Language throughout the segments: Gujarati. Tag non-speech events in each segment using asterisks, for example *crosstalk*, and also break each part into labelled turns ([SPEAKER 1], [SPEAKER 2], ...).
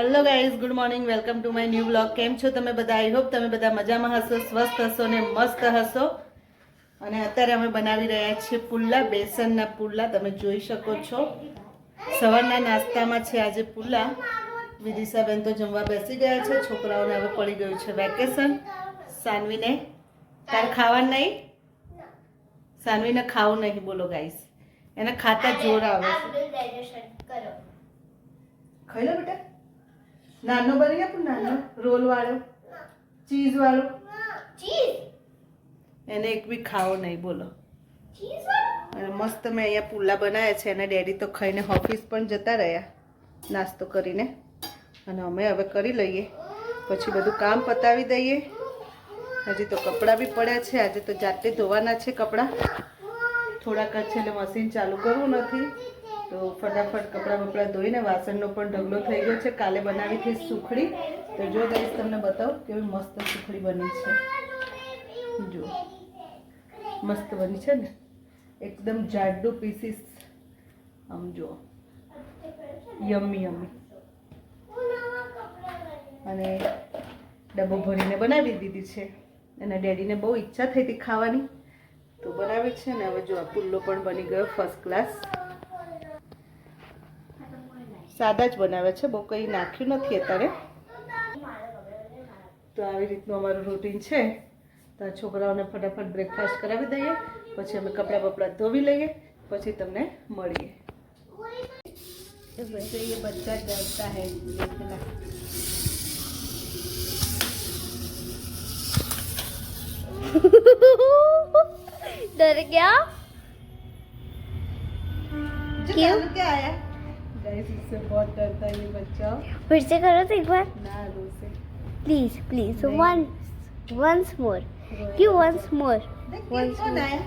[SPEAKER 1] Hello guys good morning welcome to my new blog. કેમ છો તમે બધા? આઈ હોપ તમે બધા મજામાં હશો સ્વસ્થ હશો ને મસ્ત હશો. અને અત્યારે અમે બનાવી રહ્યા છીએ પુલ્લા બેસનના પુલ્લા તમે જોઈ શકો છો. સવારના નાસ્તામાં છે આજે પુલ્લા વિદિશાબેન તો જમવા બેસી ગયા છે છોકરાઓને હવે પડી ગયું છે વેકેશન. સાનવીને તાર ખાવાનું નહીં? સાનવીને ખાવું નહીં બોલો ગાઈસ એને ખાતા જોર આવે છે. ખાઈ લો બેટા. નાનો બની આપું નાનો? રોલ વાળો? ચીઝ વાળો? એને એક બી ખાવો નહીં બોલો. અને મસ્ત મેં અહીંયા પુલ્લા બનાવ્યા છે અને ડેડી તો ખાઈને ઓફિસ પણ જતા રહ્યા નાસ્તો કરીને. અને અમે હવે કરી લઈએ. પછી બધું કામ પતાવી દઈએ. હજી તો કપડાં બી પડ્યા છે આજે તો જાતે ધોવાના છે કપડાં. થોડાક જ છે એટલે મશીન ચાલુ કરવું નથી. તો ફટાફટ કપડાં બપડા ધોઈને વાસણનો પણ ઢગલો થઈ ગયો છે. કાલે બનાવી હતી સુખડી. તો જો ગાઈસ, તમને બતાવું કેવી મસ્ત સુખડી બની છે. જો, મસ્ત બની છે ને? એકદમ જાડું પીસીસ આમ જુઓ યમી યમી અને ડબ્બો ભરીને બનાવી દીધી છે. એના ડેડીને બહુ ઈચ્છા થઈ હતી ખાવાની. તો બનાવી છે ને, હવે જો આ પુલ્લો પણ બની ગયો ફર્સ્ટ ક્લાસ સાદા જ બનાવે છે બહુ કંઈ નાખ્યું નથી અત્યારે તો આવી રીતનું અમારું રૂટીન છે તો આ છોકરાઓને ફટાફટ બ્રેકફાસ્ટ કરાવી દઈએ પછી અમે કપડાં બપડા ધોવી લઈએ પછી તમને મળીએ वैसे ये बच्चा डरता है देखना
[SPEAKER 2] डर गया
[SPEAKER 1] जो
[SPEAKER 2] क्यों?
[SPEAKER 1] कालू क्या आया गाइस इससे बहुत डरता है ये बच्चा
[SPEAKER 2] फिर से करो तो एक बार
[SPEAKER 1] ना रो से
[SPEAKER 2] प्लीज प्लीज
[SPEAKER 1] नहीं।
[SPEAKER 2] वंस वंस मोर क्यों वंस मोर
[SPEAKER 1] કોણ આયા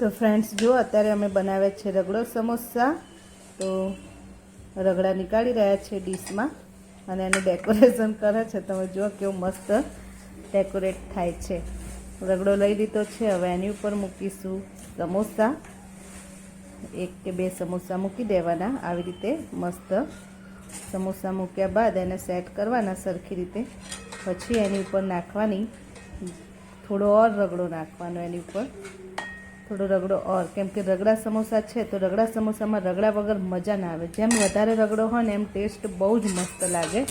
[SPEAKER 1] તો ફ્રેન્ડ્સ જો અત્યારે અમે બનાવ્યા છે રગડો સમોસા તો રગડા નીકાળી રહ્યા છે ડીશમાં અને એનું ડેકોરેશન કરે છે તમે જુઓ કેવું મસ્ત ડેકોરેટ થાય છે રગડો લઈ લીધો છે હવે એની ઉપર મૂકીશું સમોસા એક કે બે સમોસા મૂકી દેવાના. આવી રીતે મસ્ત સમોસા મૂક્યા બાદ એને સેટ કરવાના સરખી રીતે. પછી એની ઉપર નાખવાની થોડો ઓર રગડો નાખવાનો એની ઉપર. થોડો રગડો ઓર. કેમ કે રગડા સમોસા છે તો રગડા સમોસામાં રગડા વગર મજા ના આવે. જેમ વધારે રગડો હોય ને એમ ટેસ્ટ બહુ જ મસ્ત લાગે.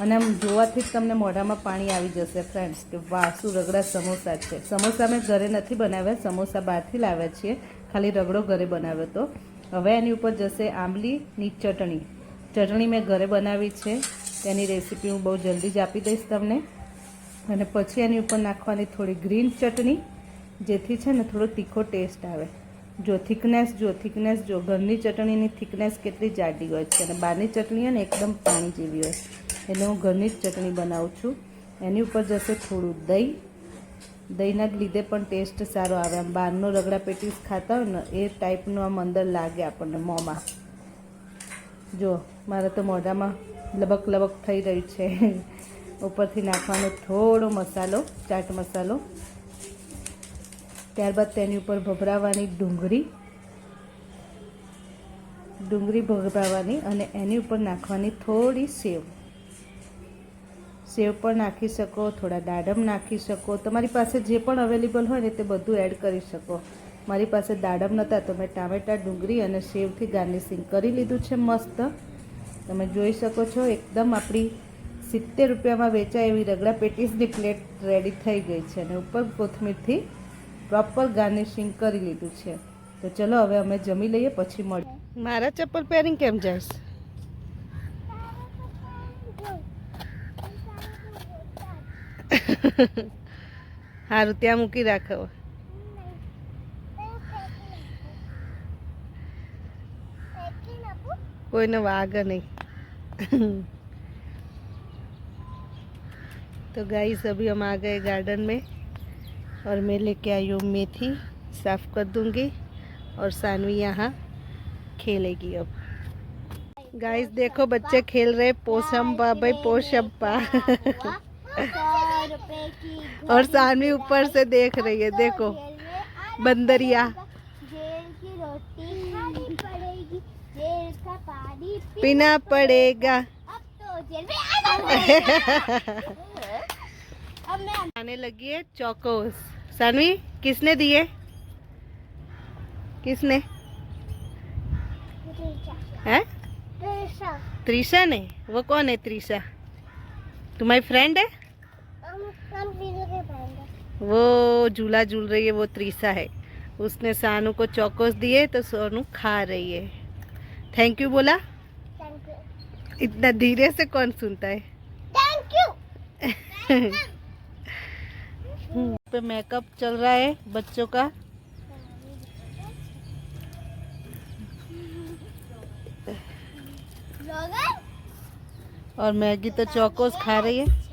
[SPEAKER 1] અને આમ જોવાથી જ તમને મોઢામાં પાણી આવી જશે ફ્રેન્ડ્સ કે વાહ, શું રગડા સમોસા છે. સમોસા મેં ઘરે નથી બનાવ્યા, સમોસા બહારથી લાવ્યા છીએ. ખાલી રગડો ઘરે બનાવ્યો હતો. હવે એની ઉપર જશે આંબલીની ચટણી. ચટણી મેં ઘરે બનાવી છે. તેની રેસીપી હું બહુ જલ્દી જ આપી દઈશ તમને. અને પછી એની ઉપર નાખવાની થોડી ગ્રીન ચટણી, જેથી છે ને થોડો તીખો ટેસ્ટ આવે. જો થિકનેસ જો થિકનેસ, જો ઘરની ચટણીની થિકનેસ કેટલી જાડી હોય છે. અને બહારની ચટણી હોય ને એકદમ પાણી જેવી હોય એટલે હું ઘરની જ ચટણી બનાવું છું. એની ઉપર જશે થોડું દહીં દહીંના જ લીધે પણ ટેસ્ટ સારો આવે. આમ બહારનો રગડા પેટીસ ખાતા હોય ને, એ ટાઈપનું આમ અંદર લાગે આપણને મોંમાં. જો, મારે તો મોઢામાં લબક લબક થઈ રહ્યું છે. ઉપરથી નાખવાનો થોડો મસાલો, ચાટ મસાલો. ત્યારબાદ તેની ઉપર ભભરાવાની ડુંગળી. ડુંગળી ભભરાવાની અને એની ઉપર નાખવાની થોડી સેવ. સેવ પણ નાખી શકો, થોડા દાડમ નાખી શકો. તમારી પાસે જે પણ અવેલેબલ હોય ને તે બધું એડ કરી શકો. મારી પાસે દાડમ નહોતા તો મેં ટામેટાં, ડુંગળી અને સેવથી ગાર્નિશિંગ કરી લીધું છે મસ્ત. તમે જોઈ શકો છો, એકદમ આપણી સિત્તેર રૂપિયામાં વેચાય એવી રગડા પેટીસની પ્લેટ રેડી થઈ ગઈ છે અને ઉપર કોથમીરથી પ્રોપર ગાર્નિશિંગ કરી લીધું છે. તો ચલો હવે અમે જમી લઈએ, પછી મળીએ મારા ચપ્પલ પહેરીને કેમ જઈશ? સારું ત્યાં મૂકી રાખો કોઈને વાગે नहीं तो गाइस अभी हम आ गए गार्डन में और मैं लेके आई हूँ मेथी साफ कर दूंगी और सानवी यहाँ खेलेगी अब गाइस देखो बच्चे खेल रहे पोशंपा भाई पोशंपा और सानवी ऊपर से देख रही है देखो। बंदरिया।
[SPEAKER 2] पानी
[SPEAKER 1] पड़ेगा।
[SPEAKER 2] मैं
[SPEAKER 1] आने लगी है चौकोस। सानवी किसने दिए? किसने? है? त्रिशा। ने? वो कौन है त्रिशा? तुम्हारी फ्रेंड है? वो झूला झूल रही है वो त्रिशा है। उसने सानू को चौकोस दिए तो सोनू खा रही है। थैंक यू बोला। इतना धीरे से कौन सुनता है?
[SPEAKER 2] थैंक यू *laughs*
[SPEAKER 1] पे मेकअप चल रहा है बच्चों का। और मैगी तो चौकोस खा रही है।